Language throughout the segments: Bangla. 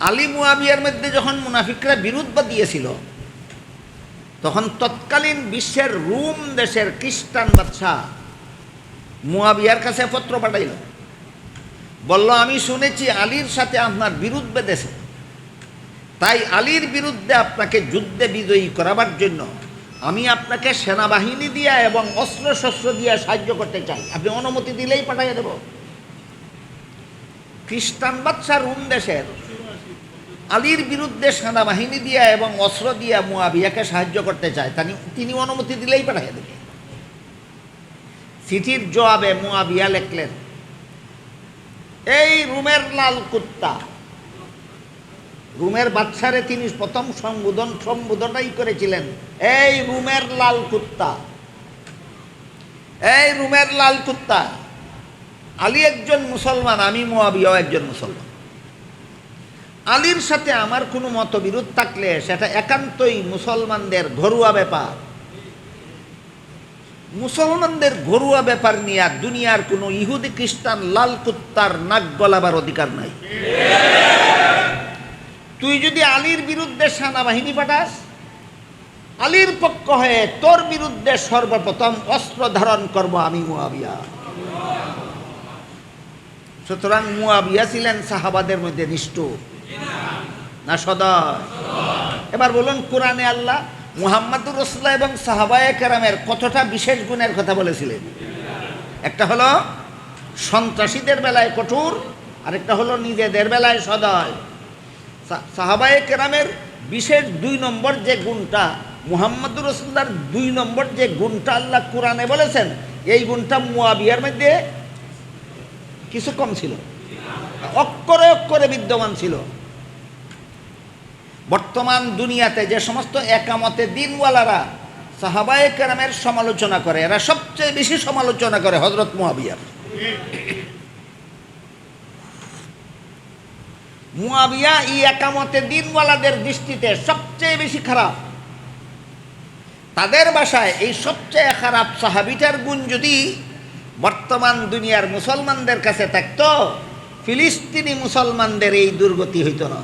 আলী মুয়াবিয়ার মধ্যে যখন মুনাফিকরা বিরুদ্ধ দিয়েছিল, তখন তৎকালীন বিশ্বের রুম দেশের খ্রিস্টান বাদশাহ মুয়াবিয়ার কাছে পত্র পাঠাইল। বলল, আমি শুনেছি আলীর সাথে আপনার বিরোধ বেঁধেছে তাই আলীর বিরুদ্ধে আপনাকে যুদ্ধে বিজয়ী করাবার জন্য আমি আপনাকে সেনাবাহিনী দিয়া এবং অস্ত্র শস্ত্র দিয়ে সাহায্য করতে চাই। আপনি অনুমতি দিলেই পাঠাইয়া দেব। খ্রিস্টান বাদশাহ রুম দেশের আলীর বিরুদ্ধে সেনাবাহিনী দিয়া এবং অস্ত্র দিয়া মুয়াবিয়াকে সাহায্য করতে চায়, তানি তিনি অনুমতি দিলেই পাঠাইয়া দেবে। চিঠির জবাবে মুয়াবিয়া লেখলেন, এই রুমের লাল কুত্তা, রুমের বাচ্চারে তিনি প্রথম সম্বোধন সম্বোধনটাই করেছিলেন, এই রুমের লাল কুত্তা, এই রুমের লাল কুত্তা, আলী একজন মুসলমান, আমি মোয়াবিয়াও একজন মুসলমান। আলীর সাথে আমার কোনো মতবিরোধ থাকলে সেটা একান্তই মুসলমানদের ঘরোয়া ব্যাপার। মুসলমানদের ঘরোয়া ব্যাপার নিয়ে দুনিয়ার কোনো ইহুদি, খ্রিস্টান, লাল কুত্তার নাক গলাবার অধিকার নাই। তুই যদি আলীর বিরুদ্ধে সেনাবাহিনী পাঠাস, আলীর পক্ষ হয়ে তোর বিরুদ্ধে সর্বপ্রথম অস্ত্র ধারণ করব আমি মুয়াবিয়া। সুতরাং মুয়াবিয়া ছিলেন সাহাবাদের মধ্যে নিষ্ঠুর। না সদয় এবার বলুন, কোরআনে আল্লাহ মুহাম্মাদুর রসুল্লাহ এবং সাহাবায়ে কেরামের কতটা বিশেষ গুণের কথা বলেছিলেন? একটা হলো সন্ত্রাসীদের বেলায় কঠোর, আরেকটা হলো নিজেদের বেলায় সদয়। সাহাবায়ে কেরামের বিশেষ দুই নম্বর যে গুণটা, মুহাম্মদুর রসুল্লার দুই নম্বর যে গুণটা আল্লাহ কোরআনে বলেছেন, এই গুণটা মুয়াবিয়ার মধ্যে কিছু কম ছিল। অক্ষরে অক্ষরে বিদ্যমান ছিল। বর্তমান দুনিয়াতে যে সমস্ত একামতে দিনওয়ালারা সাহাবায়ে কেরামের সমালোচনা করে, এরা সবচেয়ে বেশি সমালোচনা করে হজরত মুয়াবিয়ার মুয়াবিয়া এই একামতে দিনওয়ালাদের দৃষ্টিতে সবচেয়ে বেশি খারাপ। তাদের বাসায় এই সবচেয়ে খারাপ সাহাবিটার গুণ যদি বর্তমান দুনিয়ার মুসলমানদের কাছে থাকতো, ফিলিস্তিনি মুসলমানদের এই দুর্গতি হইত না।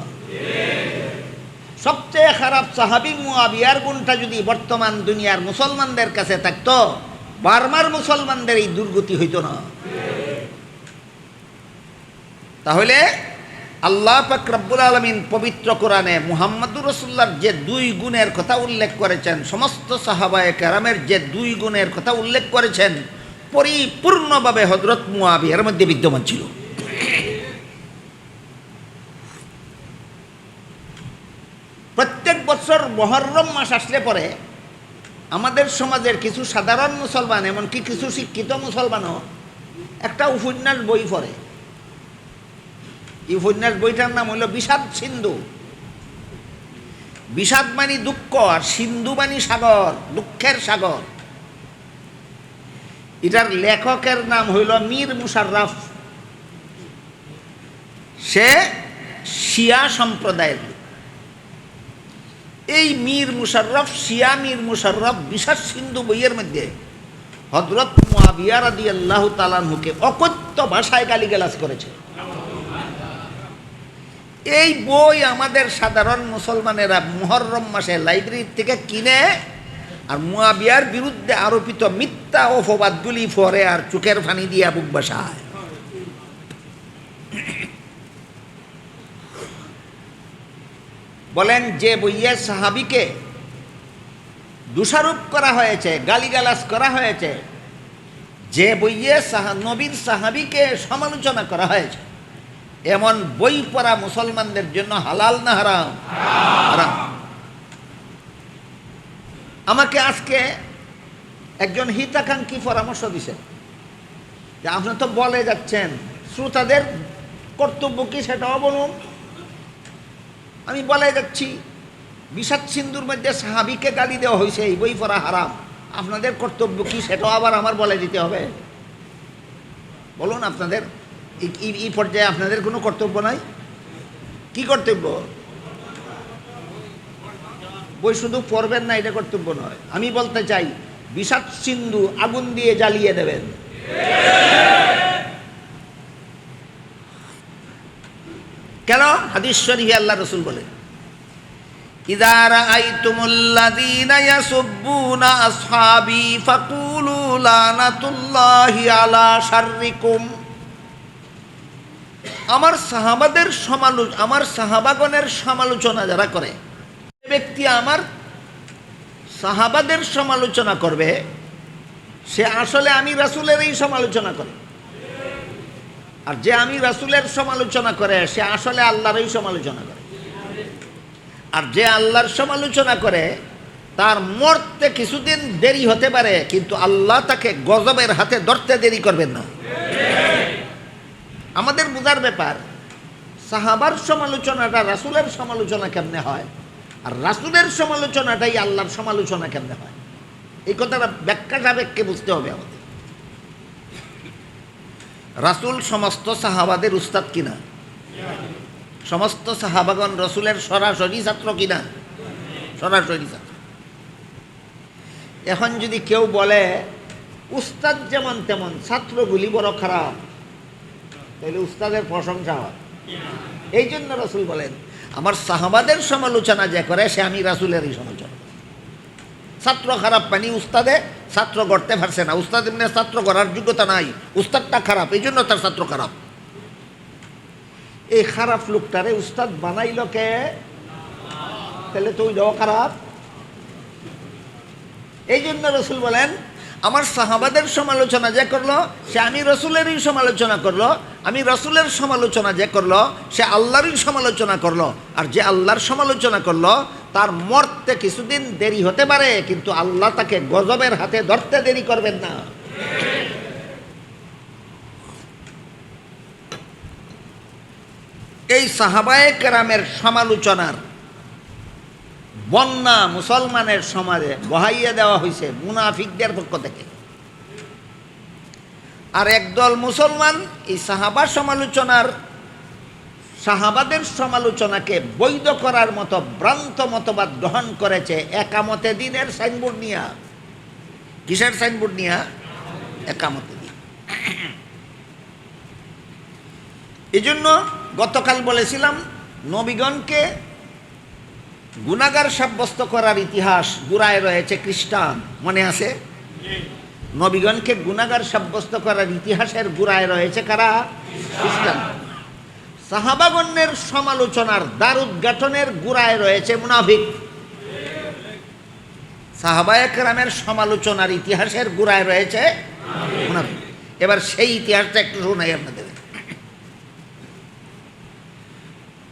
সবচেয়ে খারাপ সাহাবি মুয়াবিয়ার গুণটা যদি বর্তমান দুনিয়ার মুসলমানদের কাছে থাকতো, বার্মার মুসলমানদের এই দুর্গতি হইত না। তাহলে আল্লাহ রব্বুল আলমিন পবিত্র কোরআনে মুহাম্মদুর রসুল্লার যে দুই গুণের কথা উল্লেখ করেছেন, সমস্ত সাহাবায়ে কেরামের যে দুই গুণের কথা উল্লেখ করেছেন, পরিপূর্ণভাবে হজরত মুয়াবিয়ার মধ্যে বিদ্যমান ছিল। মহরম মাস আসলে পরে আমাদের সমাজের কিছু সাধারণ মুসলমান, এমনকি কিছু শিক্ষিত মুসলমানও একটা উপন্যাস বই পড়ে। এই উপন্যাস বইটার নাম হলো বিষাদ সিন্ধু। বিষাদ মানি দুঃখ আর সিন্ধু মানি সাগর, দুঃখের সাগর। এটার লেখকের নাম হইল মীর মুশাররফ। সে শিয়া সম্প্রদায়ের। এই মীর মুশাররফ, শিয়া মীর মুশাররফ বিষাদ সিন্ধু বইয়ের মধ্যে হজরত মুয়াবিয়া রাদিয়াল্লাহু তাআলাহুকে অকথ্য ভাষায় গালিগালাজ করেছে। এই বই আমাদের সাধারণ মুসলমানেরা মুহররম মাসে লাইব্রেরি থেকে কিনে আর মুয়াবিয়ার বিরুদ্ধে আরোপিত মিথ্যা ও অপবাদগুলি ফরে আর চোখের ফানি দিয়া বুক বাসায়। বলেন যে বইয়ের সাহাবিকে দোষারোপ করা হয়েছে, গালিগালাজ করা হয়েছে, যে বইয়ে নবীর সাহাবিকে সমালোচনা করা হয়েছে, এমন বই পড়া মুসলমানদের জন্য হালাল না হারাম? হারাম। আমাকে আজকে একজন হিতাকাঙ্ক্ষী পরামর্শ দিছেন যে আপনি তো বলে যাচ্ছেন, শ্রোতাদের কর্তব্য কি সেটাও বলুন। আমি বলে যাচ্ছি, বিষাদ সিন্ধুর মধ্যে সাহাবিকে গালি দেওয়া হয়েছে, এই বই পড়া হারাম। আপনাদের কর্তব্য কি সেটাও আবার আমার বলে দিতে হবে? বলুন আপনাদের এই- পর্যায়ে আপনাদের কোনো কর্তব্য নাই? কি কর্তব্য? বই শুধু পড়বেন না, এটা কর্তব্য নয়। আমি বলতে চাই, বিষাদ সিন্ধু আগুন দিয়ে জ্বালিয়ে দেবেন। কেন হাদিস শরীফে আল্লাহ রসুল বলেন إذا رأيتم الذين يسبون أصحابي فقولوا لعنة الله على شركم আমার সাহাবাদের সমালোচ আমার সাহাবাগণের সমালোচনা যারা করে যে ব্যক্তি আমার সাহাবাদের সমালোচনা করবে সে আসলে আমি রাসূলেরই সমালোচনা করে আর যে আমি রাসূলের সমালোচনা করে, সে আসলে আল্লাহরই সমালোচনা করে। আর যে আল্লাহর সমালোচনা করে, তার মরতে কিছুদিন দেরি হতে পারে, কিন্তু আল্লাহ তাকে গজবের হাতে ধরতে দেরি করবেন না। আমাদের বোঝার ব্যাপার, সাহাবার সমালোচনাটা রাসূলের সমালোচনা কেমনে হয়? আর রাসূলের সমালোচনাটাই আল্লাহর সমালোচনা কেমনে হয়? এই কথাটা ব্যাখ্যা বুঝতে হবে আমাদের। রাসূল সমস্ত সাহাবাদের উস্তাদ কিনা? সমস্ত সাহাবাগন রসুলের সরাসরি ছাত্র কিনা? সরাসরি ছাত্র। এখন যদি কেউ বলে, উস্তাদ যেমন তেমন, ছাত্রগুলি বড় খারাপ, তাহলে উস্তাদের প্রশংসা হয়। এই জন্য রসুল বলেন, আমার সাহাবাদের সমালোচনা যে করে, সে আমি রাসুলেরই সমালোচনা ছাত্র খারাপ পানি উস্তাদে ছাত্র গড়তে পারছে না। উস্তাদ এমনি ছাত্র গড়ার যোগ্যতা নাই। উস্তাদটা খারাপ, এই জন্য তার ছাত্র খারাপ। এই খারাপ লোকটারে উস্তাদ বানাইল কে? তাহলে তুই ওইটাও খারাপ। এই জন্য রসুল বলেন আমার সাহাবাদের সমালোচনা যে করল, সে আমি রসুলেরই সমালোচনা করল, আমি রসুলের সমালোচনা যে করল, সে আল্লাহরই সমালোচনা করল। আর যে আল্লাহর সমালোচনা করল, তার মরতে কিছুদিন দেরি হতে পারে, কিন্তু আল্লাহ তাকে গজবের হাতে ধরতে দেরি করবেন না। এই সাহাবায়ে কেরামের সমালোচনার বন্যা মুসলমানের সমাজে বহাইয়া দেওয়া হয়েছে মুনাফিকদের পক্ষ থেকে। আর একদল মুসলমান এই সাহাবা সমালোচনার, সাহাবাদের সমালোচনাকে বৈধ করার মতো ভ্রান্ত মতবাদ গ্রহণ করেছে একামতে দিনের সাইনবোর্ড নিয়া। কিসের সাইনবোর্ড নিয়া? একামতে দিন। এই জন্য গতকাল বলেছিলাম, নবীগণকে গুণাগার সাব্যস্ত করার ইতিহাস গুড়ায় রয়েছে খ্রিস্টান। মনে আছে? নবীগণকে গুণাগার সাব্যস্ত করার ইতিহাসের গুড়ায় রয়েছে কারা? খ্রিস্টান। সাহাবাগণ্যের সমালোচনার দ্বার উদ্ঘাটনের গুড়ায় রয়েছে মুনাফিক। সাহাবায়করামের সমালোচনার ইতিহাসের গুড়ায় রয়েছে মুনাফিক। এবার সেই ইতিহাসটা একটু শোনাই আপনাদের।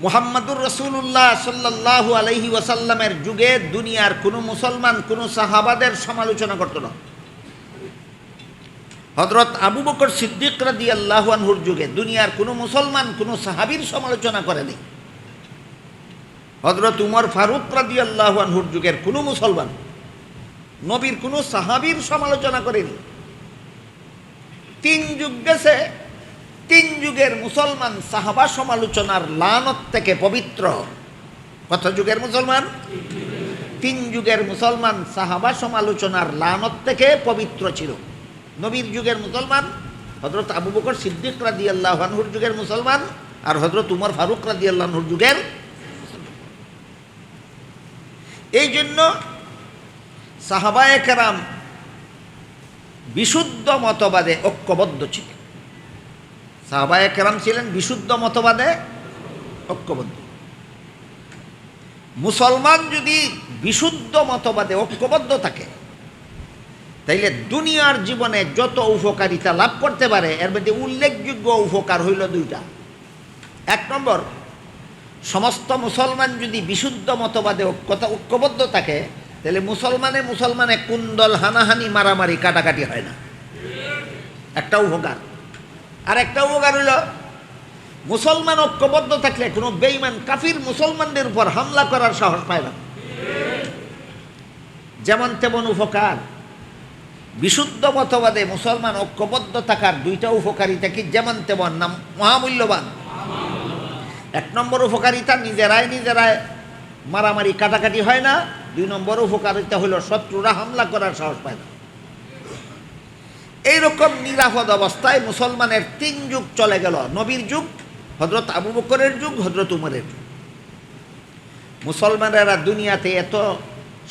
মোহাম্মদুর রসুল্লাহ সাল্লাল্লাহু আলহি ওয়াসাল্লামের যুগে দুনিয়ার কোনো মুসলমান, কোনো সাহাবাদের সমালোচনা করত না। হজরত আবু বকর সিদ্দিক রাদি আল্লাহুয়ানহুর যুগে দুনিয়ার কোনো মুসলমান, কোনো সাহাবির সমালোচনা করেনি। হজরত উমর ফারুক রাদি আল্লাহুয়ানহুর যুগের কোনো মুসলমান, নবীর কোনো সাহাবির সমালোচনা করেনি। তিন যুগ গেছে তিন যুগের মুসলমান সাহাবা সমালোচনার লানত থেকে পবিত্র। কত যুগের মুসলমান? তিন যুগের মুসলমান সাহাবা সমালোচনার লানত থেকে পবিত্র ছিল। নবীর যুগের মুসলমান হজরত আবু বকর সিদ্দিক রাদি আল্লাহনুর যুগের মুসলমান আর হজরত উমর ফারুক রাদি আল্লাহনুর যুগের এই জন্য সাহাবায়ে কেরাম বিশুদ্ধ মতবাদে ঐক্যবদ্ধ ছিলেন। সাহাবায়ে কেরাম ছিলেন বিশুদ্ধ মতবাদে ঐক্যবদ্ধ। মুসলমান যদি বিশুদ্ধ মতবাদে ঐক্যবদ্ধ থাকে, তাইলে দুনিয়ার জীবনে যত উপকারিতা লাভ করতে পারে, এর মধ্যে উল্লেখযোগ্য উপকার হইল দুইটা। এক নম্বর, সমস্ত মুসলমান যদি বিশুদ্ধ মতবাদে ঐক্যতা, ঐক্যবদ্ধ থাকে তাহলে মুসলমানে মুসলমানে কুন্দল, হানাহানি, মারামারি, কাটাকাটি হয় না। একটা উপকার। আর একটা উপকার হইল, মুসলমান ঐক্যবদ্ধ থাকলে কোনো বেইমান কাফির মুসলমানদের উপর হামলা করার সাহস পায় না। যেমন তেমন উপকার, বিশুদ্ধ মতবাদে মুসলমান ঐক্যবদ্ধ থাকার দুইটা উপকারিতা কি? যেমন তেমন নাম মহামূল্যবান। এক নম্বর উপকারিতা, নিজেরাই নিজেরাই মারামারি কাটাকাটি হয় না। দুই নম্বর উপকারিতা হলো শত্রুরা হামলা করার সাহস পায় না। এইরকম নিরাপদ অবস্থায় মুসলমানের তিন যুগ চলে গেল। নবীর যুগ হজরত আবু বকরের যুগ হজরত উমরের যুগ। মুসলমানেরা দুনিয়াতে এত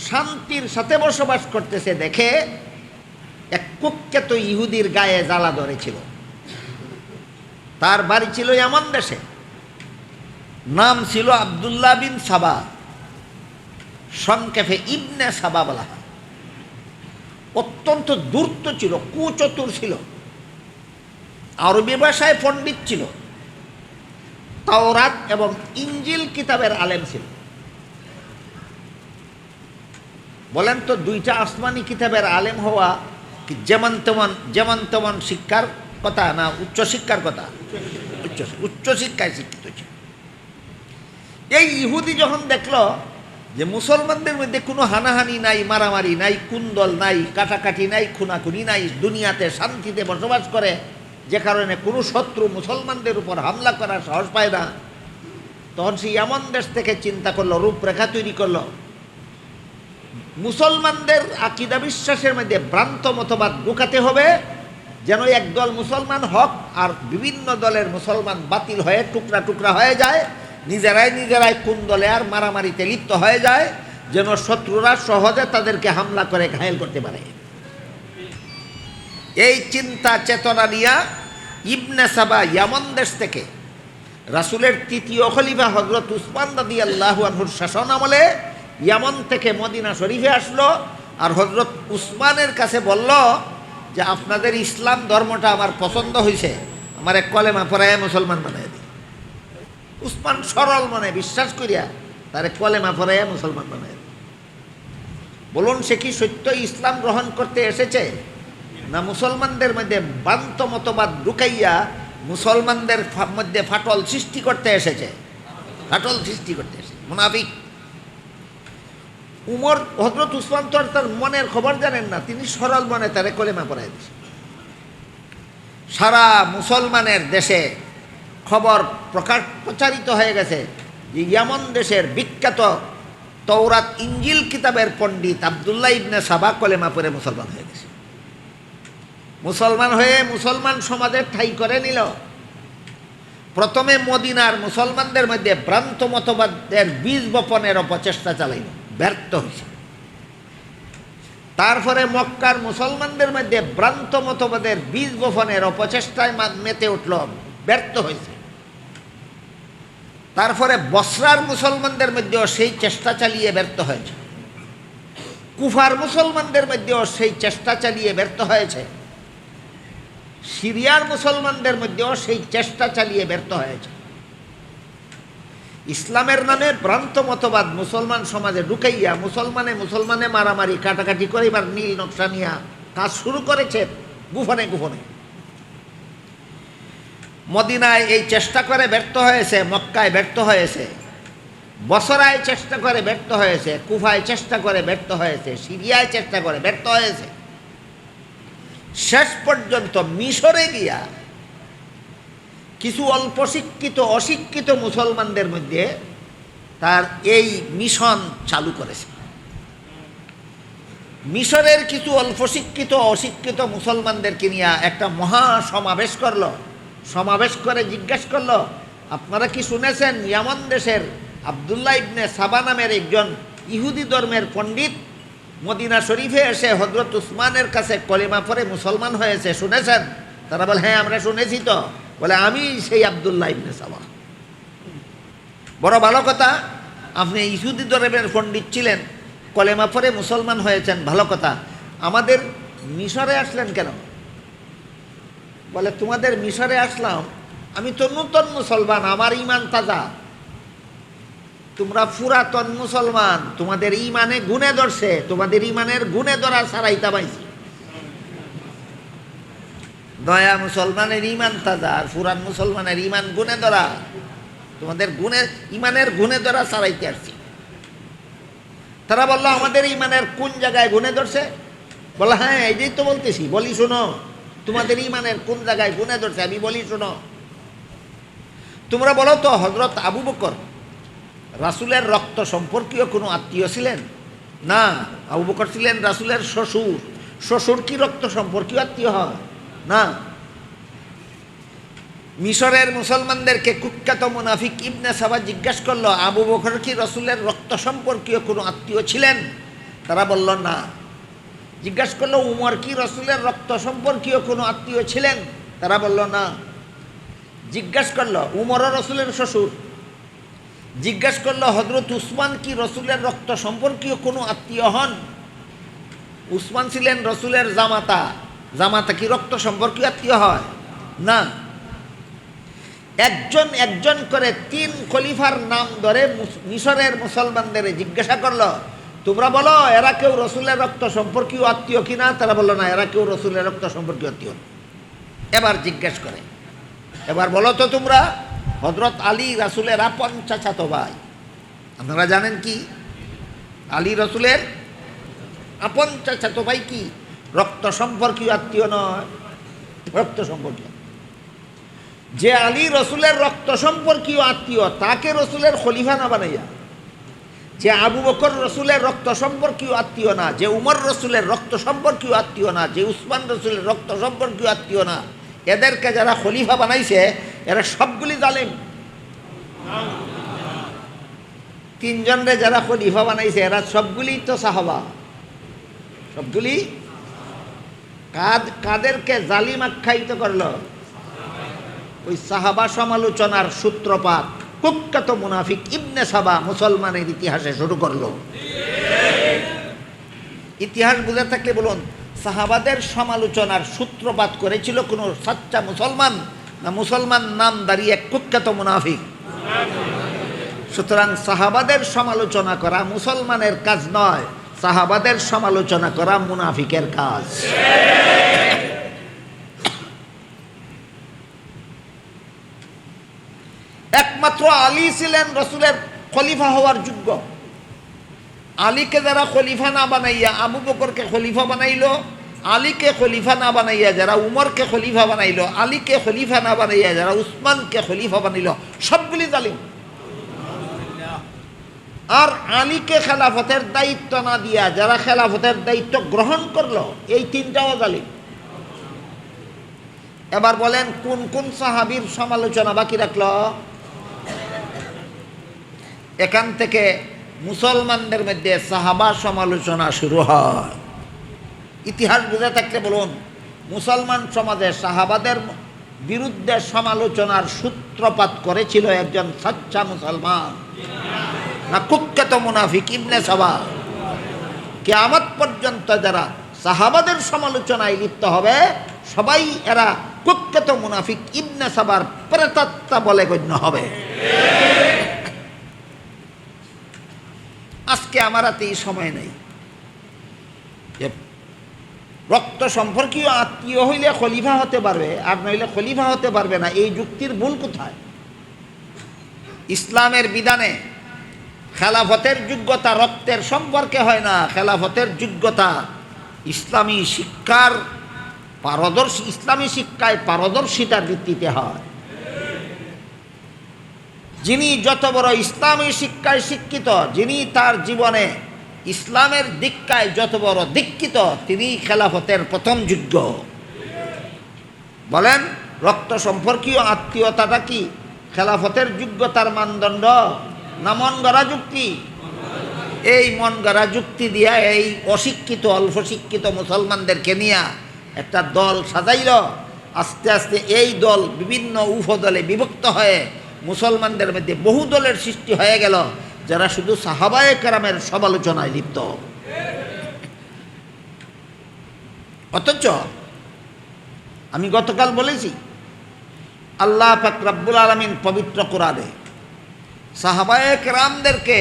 শান্তির সাথে বসবাস করতেছে, দেখে এক কুখ্যাত ইহুদির গায়ে জ্বালা ধরেছিল। তার বাড়ি ছিল এমন দেশে। নাম ছিল আবদুল্লাহ বিন সাবা সংক্ষেপে ইবনে সাবা বলা হয়। অত্যন্ত দূর্ত ছিল, কুচতুর ছিল। আরবি ভাষায় পণ্ডিত ছিল। তাওরাত এবং ইঞ্জিল কিতাবের আলেম ছিল। বলেন তো, দুইটা আসমানি কিতাবের আলেম হওয়া যেমন তেমন যেমন তেমন শিক্ষার কথা না উচ্চ শিক্ষার কথা? উচ্চ উচ্চ শিক্ষায় শিক্ষিত ছিল। এই ইহুদি যখন দেখল যে মুসলমানদের মধ্যে কোনো হানাহানি নাই, মারামারি নাই, কুন্দল নাই, কাটাকাটি নাই, খুনাখুনি নাই, দুনিয়াতে শান্তিতে বসবাস করে, যে কারণে কোনো শত্রু মুসলমানদের উপর হামলা করার সাহস পায় না। তখন সে এমন দেশ থেকে চিন্তা করল, রূপরেখা তৈরি করল। মুসলমানদের আকিদা বিশ্বাসের মধ্যে ভ্রান্ত মতবাদ ঢুকাতে হবে, যেন একদল মুসলমান হক আর বিভিন্ন দলের মুসলমান বাতিল হয়ে টুকরা টুকরা হয়ে যায়। নিজেরাই নিজেরাই কোন দলে আর মারামারিতে লিপ্ত হয়ে যায়, যেন শত্রুরা সহজে তাদেরকে হামলা করে ঘায়েল করতে পারে। এই চিন্তা চেতনা নিয়া ইবনে সাবা ইয়ামন দেশ থেকে রাসুলের তৃতীয় খলিফা হজরত উসমান দাদি আল্লাহু আনহুর শাসন আমলে ইয়ামন থেকে মদিনা শরীফে আসলো আর হজরত উসমানের কাছে বলল যে, আপনাদের ইসলাম ধর্মটা আমার পছন্দ হয়েছে আমার এক কলেমা পড়ায় মুসলমান দিই উসমান সরল মনে, বিশ্বাস করিয়া তারে কলেমা পড়াইয়া মুসলমান বানাই বলুন সে কি সত্য ইসলাম গ্রহণ করতে এসেছে? না মুসলমানদের মধ্যে বান্ত মতবাদ ঢুকাইয়া মুসলমানদের মধ্যে ফাটল সৃষ্টি করতে এসেছে? ফাটল সৃষ্টি করতে এসেছে। মুনাফিক। উমর হজরত উসমান তো তার মনের খবর জানেন না, তিনি সরল মনে তারে কলেমা পড়াই দিয়েছেন সারা মুসলমানের দেশে খবর প্রকাশ প্রচারিত হয়ে গেছে যে ইয়ামন দেশের বিখ্যাত তৌরাত ইঞ্জিল কিতাবের পণ্ডিত আবদুল্লাহ ইবনে সাবা কলেমা পরে মুসলমান হয়ে গেছে। মুসলমান হয়ে মুসলমান সমাজের ঠাই করে নিল। প্রথমে মদিনার মুসলমানদের মধ্যে ভ্রান্ত মতবাদের বীজ বপনের অপচেষ্টা চালাইল, ব্যর্থ হয়েছে তারপরে মক্কার মুসলমানদের মধ্যে ভ্রান্ত মতবাদের বীজ বপনের অপচেষ্টায় মেতে উঠল ব্যর্থ হয়েছে। তারপরে বসরার মুসলমানদের মধ্যেও সেই চেষ্টা চালিয়ে ব্যর্থ হয়েছে। কুফার মুসলমানদের মধ্যেও সেই চেষ্টা চালিয়ে ব্যর্থ হয়েছে। সিরিয়ার মুসলমানদের মধ্যেও সেই চেষ্টা চালিয়ে ব্যর্থ হয়েছে। ইসলামের নামে ভ্রান্ত মতবাদ মুসলমান সমাজে ঢুকাইয়া মুসলমানে মুসলমানে মারামারি, কাটাকাটি করে এবার নীল নকশা নিয়ে কাজ শুরু করেছে গুফনে গুফনে। মদিনায় এই চেষ্টা করে ব্যর্থ হয়েছে, মক্কায় ব্যর্থ হয়েছে। বসরায় চেষ্টা করে ব্যর্থ হয়েছে, কুফায় চেষ্টা করে ব্যর্থ হয়েছে, সিরিয়ায় চেষ্টা করে ব্যর্থ হয়েছে। শেষ পর্যন্ত মিশরে গিয়া কিছু অল্প শিক্ষিত, অশিক্ষিত মুসলমানদের মধ্যে তার এই মিশন চালু করেছে। মিশরের কিছু অল্প শিক্ষিত, অশিক্ষিত মুসলমানদেরকে নিয়ে একটা মহা সমাবেশ করল। সমাবেশ করে জিজ্ঞেস করল, আপনারা কি শুনেছেন ইয়ামন দেশের আবদুল্লাহ ইবনে সাবা নামের একজন ইহুদি ধর্মের পণ্ডিত? মদিনা শরীফে এসে হজরত উসমানের কাছে কলিমা পরে মুসলমান হয়েছে, শুনেছেন? তারা বলে হ্যাঁ আমরা শুনেছি তো। বলে, আমি সেই আবদুল্লাহ ইবনে সাবা। বড় ভালো কথা, আপনি ইহুদি ধর্মের পণ্ডিত ছিলেন, কলেমা পরে মুসলমান হয়েছেন, ভালো কথা। আমাদের মিশরে আসলেন কেন? বলে, তোমাদের মিশরে আসলাম, আমি তো নূতন মুসলমান, আমার ইমান তাজা। তোমরা পুরাতন মুসলমান, তোমাদের ইমানে গুণে ধরছে, তোমাদের ইমানের গুণে ধরা সারাইতা পাইছি। দয়া মুসলমানের ইমান তাজা, আর পুরান মুসলমানের ইমান গুণে ধরা, তোমাদের গুণের ইমানের গুণে ধরা সারাইতে আসছি। তারা বলল, আমাদের ইমানের কোন জায়গায় গুণে ধরছে? বলে হ্যাঁ এইটাই তো বলতেছি। বলি, শোনো তোমাদের ইমানের কোন জায়গায় গুণে ধরছে? আমি বলি, শোনো। তোমরা বলো তো হজরত আবু বকর রাসুলের রক্ত সম্পর্কীয় কোনো আত্মীয় ছিলেন? না, আবু বকর ছিলেন রাসুলের শ্বশুর। শ্বশুর কি রক্ত সম্পর্কীয় আত্মীয় হয়? না। মিশরের মুসলমানদেরকে কুখ্যাত মুনাফিক ইবনে সাবা জিজ্ঞাসা করল, আবু বকর কি রসুলের রক্ত সম্পর্কীয় কোনো আত্মীয় ছিলেন? তারা বলল, না। জিজ্ঞাসা করল, উমর কি রসুলের রক্ত সম্পর্কীয় কোনো আত্মীয় ছিলেন? তারা বলল, না। জিজ্ঞাসা করল, উমর রসুলের শ্বশুর? জিজ্ঞাসা করল হজরত উসমান কি রসুলের রক্ত সম্পর্কীয় কোনো আত্মীয় হন? উসমান ছিলেন রসুলের জামাতা। জামাতা কি রক্ত সম্পর্কীয় আত্মীয় হয়? না। একজন একজন করে তিন খলিফার নাম ধরে মিশরের মুসলমানদের জিজ্ঞাসা করল তোমরা বলো, এরা কেউ রসুলের রক্ত সম্পর্কীয় আত্মীয় কিনা? তারা বলল, না, এরা কেউ রসুলের রক্ত সম্পর্কীয় আত্মীয়। এবার জিজ্ঞেস করে। এবার বলো তো তোমরা হজরত আলী রাসুলের আপন চাচাতো ভাই। আপনারা জানেন কি? আলী রসুলের আপন চাচাতো ভাই কি? রক্ত সম্পর্কীয় আত্মীয় নয়, রক্ত সম্পর্কীয় যে আলী রসুলের রক্ত সম্পর্কীয় আত্মীয়, তাকে রসুলের খলিফা না বানাইয়া যে আবু বকর রসুলের রক্ত সম্পর্কীয় আত্মীয় না, যে উমর রসুলের রক্ত সম্পর্কীয় আত্মীয় না, যে উসমান রসুলের রক্ত সম্পর্কীয় আত্মীয় না, এদেরকে যারা খলিফা বানাইছে, এরা সবগুলি জালিম। তিনজনরে যারা খলিফা বানাইছে, এরা সবগুলি তো সাহাবা। সবগুলি কাদ, কাদেরকে জালিম আখ্যায়িত করল? ওই সাহাবা সমালোচনার সূত্রপাত। কুখ্যাত মুনাফিক ইবনে সাবা মুসলমানের ইতিহাসে শুরু করল। ইতিহাস বুঝে থাকলে বলুন, সাহাবাদের সমালোচনার সূত্রপাত করেছিল কোনো সাচ্চা মুসলমান না মুসলমান নাম দাঁড়িয়ে কুখ্যাত মুনাফিক? সুতরাং সাহাবাদের সমালোচনা করা মুসলমানের কাজ নয়, সাহাবাদের সমালোচনা করা মুনাফিকের কাজ। আলী ছিলেন রসুলের খলিফা হওয়ার যোগ্য। আলীকে যারা খলিফা না বানাইয়া, আবু বকরকে খলিফা বানাইলো, আলীকে খলিফা না বানাইয়া যারা, উমরকে খলিফা বানাইলো, আলীকে খলিফা না বানাইয়া যারা, উসমানকে খলিফা বানাইলো, সবগুলি জালিম। আর আলীকে খেলাফতের দায়িত্ব না দিয়া যারা খেলাফতের দায়িত্ব গ্রহণ করল, এই তিনটাও জালিম। এবার বলেন, কোন কোন সাহাবির সমালোচনা বাকি রাখল? এখান থেকে মুসলমানদের মধ্যে সাহাবা সমালোচনা শুরু হয়। ইতিহাস বুঝে থাকলে বলুন, মুসলমান সমাজে সাহাবাদের বিরুদ্ধে সমালোচনার সূত্রপাত করেছিল একজন সাচ্চা মুসলমান। না, কুখ্যাত মুনাফিক ইবনে সাবা। কেয়ামত পর্যন্ত যারা সাহাবাদের সমালোচনায় লিপ্ত হবে, সবাই এরা কুখ্যাত মুনাফিক ইবনে সাবার প্রেতাত্মা বলে গণ্য হবে। আজকে আমার হাতে এই সময় নেই। রক্ত সম্পর্কীয় আত্মীয় হইলে খলিফা হতে পারবে, আর নইলে খলিফা হতে পারবে না, এই যুক্তির ভুল কোথায়? ইসলামের বিধানে খেলাফতের যোগ্যতা রক্তের সম্পর্কে হয় না, খেলাফতের যোগ্যতা ইসলামী শিক্ষার পারদর্শী, ইসলামী শিক্ষায় পারদর্শিতার ভিত্তিতে হয়। যিনি যত বড় ইসলামী শিক্ষায় শিক্ষিত, যিনি তার জীবনে ইসলামের দীক্ষায় যত বড় দীক্ষিত, তিনি খেলাফতের প্রথম যোগ্য। বলেন, রক্ত সম্পর্কীয় আত্মীয়তাটা কি? খেলাফতের যোগ্যতার মানদণ্ড? না মন গড়া যুক্তি? এই মন গড়া যুক্তি দিয়া এই অশিক্ষিত, অল্প শিক্ষিত মুসলমানদেরকে নিয়ে একটা দল সাজাইল। আস্তে আস্তে এই দল বিভিন্ন উপদলে বিভক্ত হয়ে মুসলমানদের মধ্যে বহু দলের সৃষ্টি হয়ে গেল, যারা শুধু সাহাবায়ে কারামের সমালোচনায় লিপ্ত। অথচ আমি গতকাল বলেছি, আল্লাহ পাক রাব্বুল আলমিন পবিত্র কোরআনে সাহাবায়ে কেরামদেরকে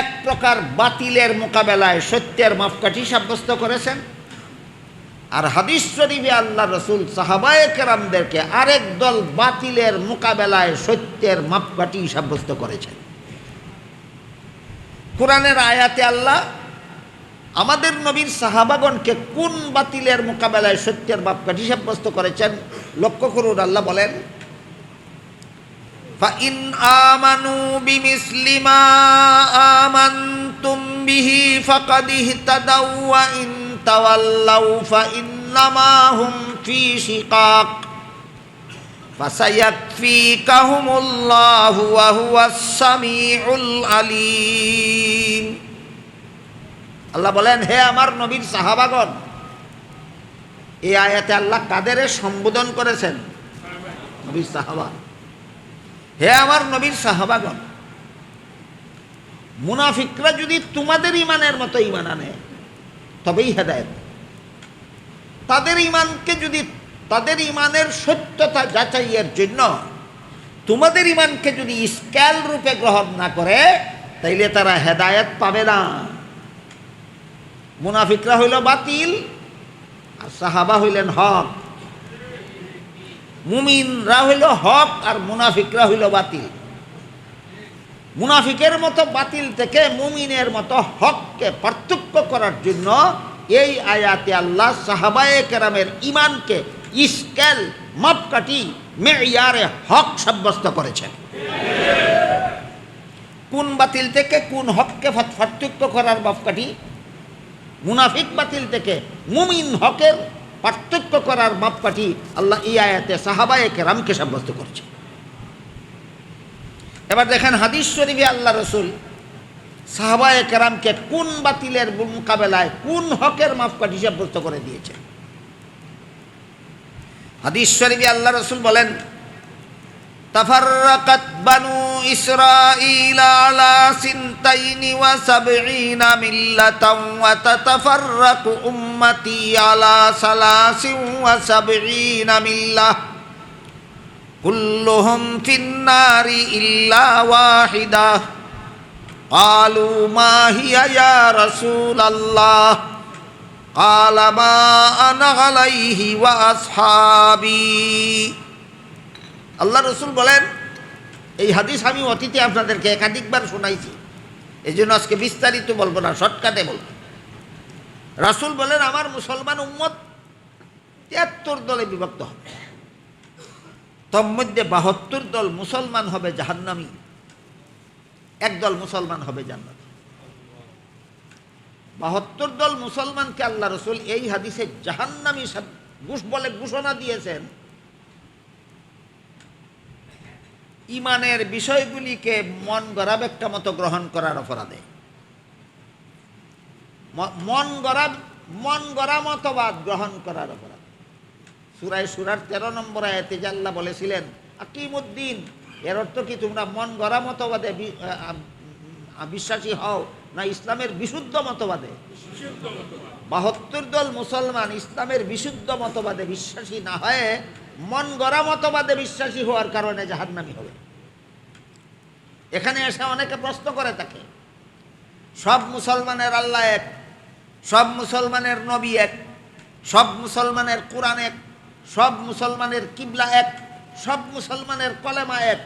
এক প্রকার বাতিলের মোকাবেলায় সত্যের মাপকাঠি সাব্যস্ত করেছেন। আর হাদিস শরীফে আল্লাহ রসুল সাহাবায়ে কেরামদেরকে আরেক দল বাতিলের মোকাবেলায় সত্যের মাপকাঠি সাব্যস্ত করেছেন কোরআনের আয়াতে আল্লাহ আমাদের নবীর সাহাবাগণকে কোন বাতিলের মোকাবেলায় সত্যের মাপকাঠি সাব্যস্ত করেছেন লক্ষ্য করুন আল্লাহ বলেন فإن آمنوا بمثل ما آمنتم به فقد اهتدوا وإن تولوا فإنما هم في شقاق فسيكفيكهم الله وهو السميع العليم আল্লাহ বলেন হে আমার নবীর সাহাবাগণ এই আয়াতে আল্লাহ কাদের সম্বোধন করেছেন নবীর সাহাবা হে আমার নবীর সাহাবাগণ মুনাফিকরা যদি তোমাদের ইমানের মতো ইমান আনে তবেই হেদায়ত। তাদের ইমানকে যদি, তাদের ইমানের সত্যতা যাচাইয়ের জন্য তোমাদের ইমানকে যদি স্কেল রূপে গ্রহণ না করে, তাইলে তারা হেদায়েত পাবে না। মুনাফিকরা হইল বাতিল, আর সাহাবা হইলেন হক। মুমিনরা হইল হক, আর মুনাফিকরা হইল বাতিল। মুনাফিকের মতো বাতিল থেকে মুমিনের মতো হককে পার্থক্য করার জন্য এই আয়াতে আল্লাহ সাহাবায়ে কেরামের ইমানকে স্কেল মাপকাঠি মেয়ারে হক সাব্যস্ত করেছেন। কোন বাতিল থেকে কোন হককে পার্থক্য করার মাপকাঠি? মুনাফিক বাতিল থেকে মুমিন হকের পার্থক্য করার মাপকাঠি আল্লাহ এই আয়াতে সাহাবায়ে কেরামকে সাব্যস্ত করেছে এবার দেখেন হাদিস শরীফে আল্লাহ রসুল সাহাবায়ে কেরামকে কোন বাতিলের মোকাবেলায় কোন হকের মাপকাঠি সাব্যস্ত করে দিয়েছে হাদিস শরীফে আল্লাহ রসুল বলেন تفرقت بنو إسرائيل على سنتين وسبعين ملة وتتفرق أمتي على ثلاث وسبعين ملة كلهم في النار إلا واحدة قالوا ما هي يا رسول الله قال ما أنا عليه وأصحابي আল্লাহ রসুল বলেন এই হাদিস আমি অতীতে আপনাদেরকে একাধিকবার শোনাইছি এই জন্য আজকে বিস্তারিত বলবো না শর্টকাটে বলবো রাসুল বলেন আমার মুসলমান উম্মত তিয়াত্তর দলে বিভক্ত হবে তন্মধ্যে বাহাত্তর দল মুসলমান হবে জাহান্নামী। একদল মুসলমান হবে জান্নাত। বাহাত্তর দল মুসলমানকে আল্লাহ রসুল এই হাদিসে জাহান্নামী বলে ঘোষণা দিয়েছেন। ইমানের বিষয়গুলিকে মন গড়া একটা মতো গ্রহণ করার অপরাধে। মন গড়া মন গড়া মতবাদ গ্রহণ করার অপরাধ। সুরায় সুরার তেরো নম্বর আয়াতে যে আল্লাহ বলেছিলেন আকিমুদ্দিন এর অর্থ কি তোমরা মন গড়া মতবাদে বিশ্বাসী হও না ইসলামের বিশুদ্ধ মতবাদে? বাহাত্তর দল মুসলমান ইসলামের বিশুদ্ধ মতবাদে বিশ্বাসী না হয়ে মন গড়া মতবাদে বিশ্বাসী হওয়ার কারণে জাহান্নামি হবে। এখানে এসে অনেকে প্রশ্ন করে থাকে সব মুসলমানের আল্লাহ এক সব মুসলমানের নবী এক সব মুসলমানের কোরআন এক সব মুসলমানের কিবলা এক, সব মুসলমানের কলেমা এক।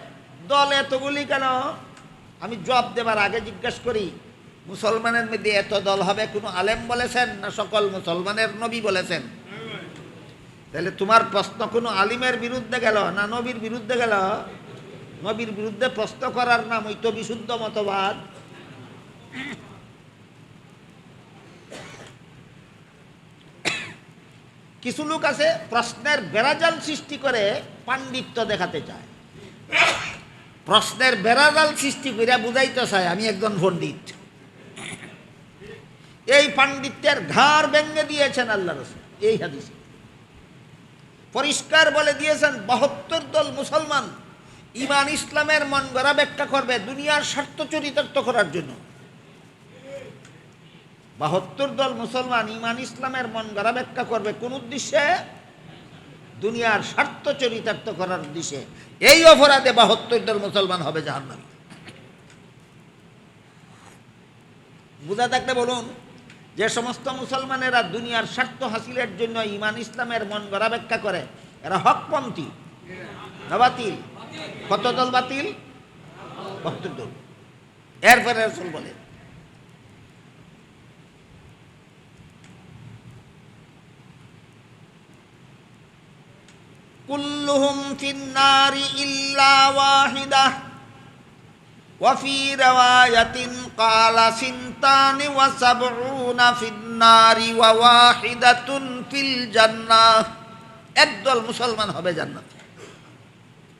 দল এতগুলি কেন? আমি জব দেবার আগে জিজ্ঞেস করি, মুসলমানের মধ্যে এত দল হবে, কোনো আলেম বলেছেন না সকল মুসলমানের নবী বলেছেন? তাহলে তোমার প্রশ্ন কোনো আলিমের বিরুদ্ধে গেল না নবীর বিরুদ্ধে গেল? নবীর বিরুদ্ধে প্রশ্ন করার নাম ওই তো বিশুদ্ধ মতবাদ। কিছু লোক আছে প্রশ্নের বেড়াজাল সৃষ্টি করে পাণ্ডিত্য দেখাতে চায়। প্রশ্নের বেড়াজাল সৃষ্টি করে বুঝাইতে চায়, আমি একজন পণ্ডিত। এই পাণ্ডিত্যের ঘাড় ভেঙে দিয়েছেন আল্লাহ রসুল, এই হাদিসে। পরিষ্কার বলে দিয়েছেন, বাহাত্তর দল মুসলমান ইমান ইসলামের মন গড়া ব্যাখ্যা করবে দুনিয়ার স্বার্থ চরিতার্থ করার জন্য। বাহাত্তর দল মুসলমান ইমান ইসলামের মন গড়া ব্যাখ্যা করবে কোন উদ্দেশ্যে? দুনিয়ার স্বার্থ চরিতার্থ করার উদ্দেশ্যে। এই অপরাধে বাহাত্তর দল মুসলমান হবে জাহান্নামী। বুঝা থাকলে বলুন, যে সমস্ত মুসলমানেরা দুনিয়ার স্বার্থ হাসিলের জন্য ইমান ইসলামের মন গড়া ব্যাখ্যা করে, এরা হকপন্থী। বাতিল কত দল বাতিল? বাহাত্তর দল। এরপরে বলে كلهم في النار إلا واحدة وفي رواية قال سنتان وسبعون في النار وواحدة في الجنة একদল মুসলমান হবে জান্নাত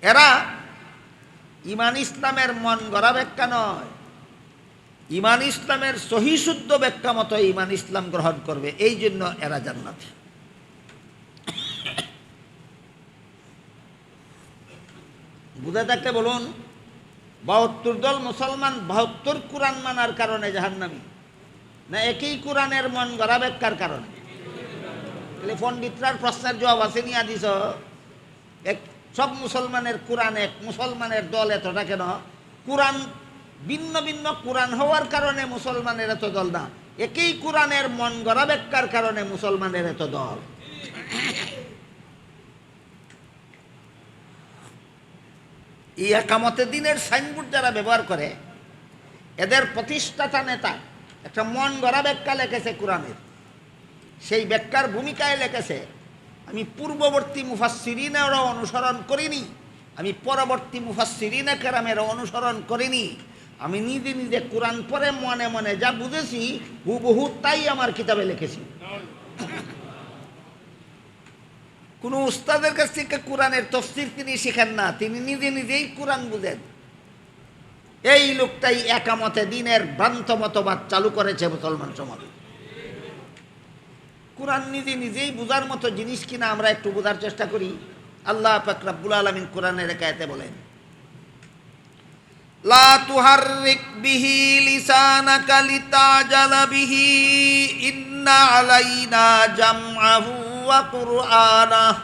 এরা ইমান ইসলামের মন গড়া ব্যাখ্যা নয় ইমান ইসলামের সহিশুদ্ধ ব্যাখ্যা মতো ইমান ইসলাম গ্রহণ করবে এই জন্য এরা জান্নাতি বুঝে থাকতে বলুন, বাহাত্তর দল মুসলমান, বাহাত্তর কোরআন মানার কারণে জাহান্নামী। না একই কোরআনের মন গড়া ব্যাখ্যার কারণে? তাহলে পণ্ডিতরার প্রশ্নের জবাব আছে নিয়ে দিস এক, সব মুসলমানের কোরআন এক, মুসলমানের দল এতটা কেন? কোরআন ভিন্ন ভিন্ন কোরআন হওয়ার কারণে মুসলমানের এত দল না। একই কোরআনের মন গড়া ব্যাখ্যার কারণে মুসলমানের এত দল। এই একামতে দিনের সাইনবোর্ড যারা ব্যবহার করে, এদের প্রতিষ্ঠাতা নেতা, একটা মন গড়া ব্যাখ্যা লেখেছে কোরআনের। সেই ব্যাখ্যার ভূমিকায় লেখেছে, আমি পূর্ববর্তী মুফাসিরিনেরও অনুসরণ করিনি, আমি পরবর্তী মুফাসিরিনে কেরামেরও অনুসরণ করিনি, আমি নিজে নিজে কোরআন পরে মনে মনে যা বুঝেছি, হুবহু তাই আমার কিতাবে লিখেছি। কোনো উস্তাদের কাছ থেকে কোরআনের তফসির তিনি শিখেন না, তিনি নিজে নিজেই কোরআন বুঝেন। এই লোকটাই একামতে দিনের ভ্রান্ত মতবাদ চালু করেছে মুসলমান সমাজ। কোরআন নিজে নিজেই বোঝার মতো জিনিস কিনা আমরা একটু বোঝার চেষ্টা করি। আল্লাহ ফাকরাবুল আলমিন কোরআনের একায়তে বলেন, লা তুহাররিক বিহি লিসানাকা লিতাজালা বিহি, ইন্না আলাইনা জামআহু ওয়া কুরআনাহ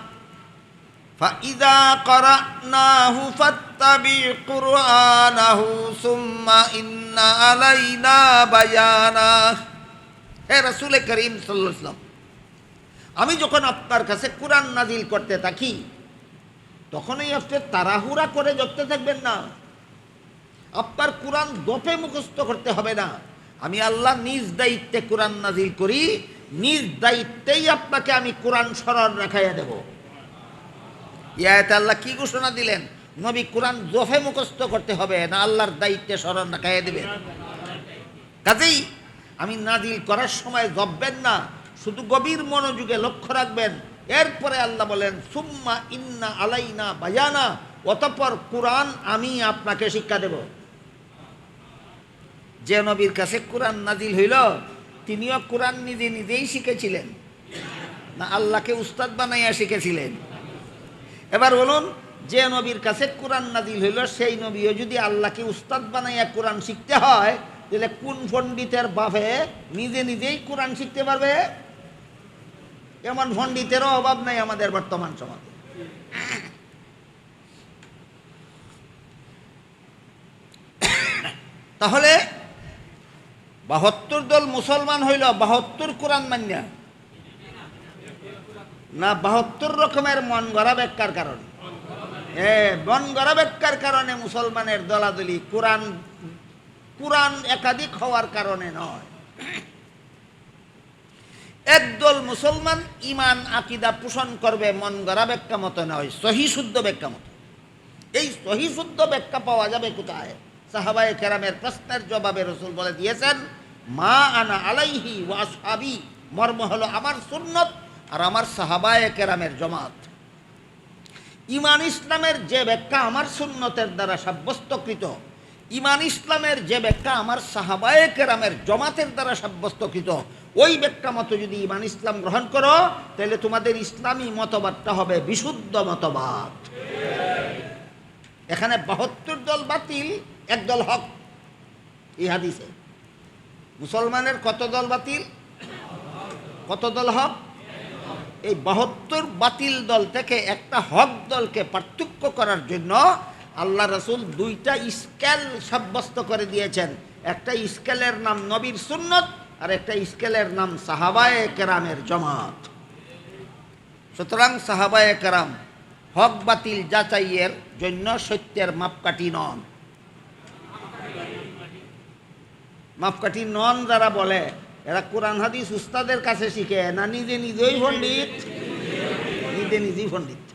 فإذا قرأناه فاتبع قرآنه ثم إن علينا بيانه হে রসুল করিম সাল্লাম আমি যখন আপনার কাছে কোরআন নাজিল করতে থাকি তখনই আপনি তাড়াহুড়া করে জপতে থাকবেন না আপনার কোরআন দপে মুখস্থ করতে হবে না আমি আল্লাহ নিজ দায়িত্বে কোরআন নাজিল করি নিজ দায়িত্বেই আপনাকে আমি কোরআন স্মরণ রাখাইয়া দেব। ইয়াত আল্লাহ কি ঘোষণা দিলেন? নবী কোরআন দফে মুখস্থ করতে হবে, না আল্লাহর দায়িত্বে স্মরণ রাখাইয়া দেবেন কাজেই আমি নাজিল করার সময় জববেন না, শুধু গভীর মনোযোগে লক্ষ্য রাখবেন। এরপরে আল্লাহ বলেন, সুম্মা ইন্না আলাইনা বায়ানা অতপর কোরআন আমি আপনাকে শিক্ষা দেব। যে নবীর কাছে কোরআন নাজিল হইল তিনিও কোরআন নিজে নিজেই শিখেছিলেন। না আল্লাহকে উস্তাদ বানাইয়া শিখেছিলেন। এবার বলুন, যে নবীর কাছে কোরআন নাজিল হইল, সেই নবীও যদি আল্লাহকে উস্তাদ বানাইয়া কোরআন শিখতে হয়, তাহলে কোন পণ্ডিতের বাপে নিজে নিজেই কোরআন শিখতে পারবে? এমন পণ্ডিতেরও অভাব নাই আমাদের বর্তমান সমাজে। তাহলে বাহাত্তর দল মুসলমান হইল, বাহাত্তর কোরআন মান্যা না, বাহাত্তর রকমের মন গড়া ব্যাখ্যার কারণে। এ, মন গড়া ব্যাখ্যার কারণে মুসলমানের দলাদলি কোরআন কোরআন একাধিক হওয়ার কারণে নয়। একদল মুসলমান ইমান, আকিদা পোষণ করবে, মন গড়া ব্যাখ্যা মতো নয় সহি শুদ্ধ ব্যাখ্যা মতো। এই সহি শুদ্ধ ব্যাখ্যা পাওয়া যাবে কোথায়? সাহাবায়ে কেরামের প্রশ্নের জবাবে রসুল বলে দিয়েছেন, মা আনা আলাইহি ওয়াসাবি মর্ম হলো আমার সুন্নত আর আমার সাহাবায়ে কেরামের জমাত। ইমান ইসলামের যে ব্যাখ্যা আমার সুন্নতের দ্বারা সাব্যস্তকৃত ইমান ইসলামের যে ব্যাখ্যা আমার সাহাবায়ে কেরামের জমাতের দ্বারা সাব্যস্তকৃত, ওই ব্যাখ্যা মতো যদি ইমান ইসলাম গ্রহণ করো, তাহলে তোমাদের ইসলামী মতবাদটা হবে বিশুদ্ধ মতবাদ। এখানে বাহাত্তর দল বাতিল এক দল হক। এই হাদিসে। মুসলমানের কত দল বাতিল? কত দল হক? এই বাহাত্তর বাতিল দল থেকে একটা হক দলকে পার্থক্য করার জন্য আল্লাহ রসুল দুইটা স্কেল সাব্যস্ত করে দিয়েছেন। একটা স্কেলের নাম নবীর সুন্নত, আর একটা স্কেলের নাম সাহাবায়ে কেরামের জমাত। সুতরাং সাহাবায়ে কেরাম হক বাতিল যাচাইয়ের জন্য সত্যের মাপকাঠি নন। মাপকাঠি নন যারা বলে, এরা কোরআন, হাদিস উস্তাদের কাছে শিখে, না নিজে নিজেই পণ্ডিত? নিজে নিজেই পণ্ডিত।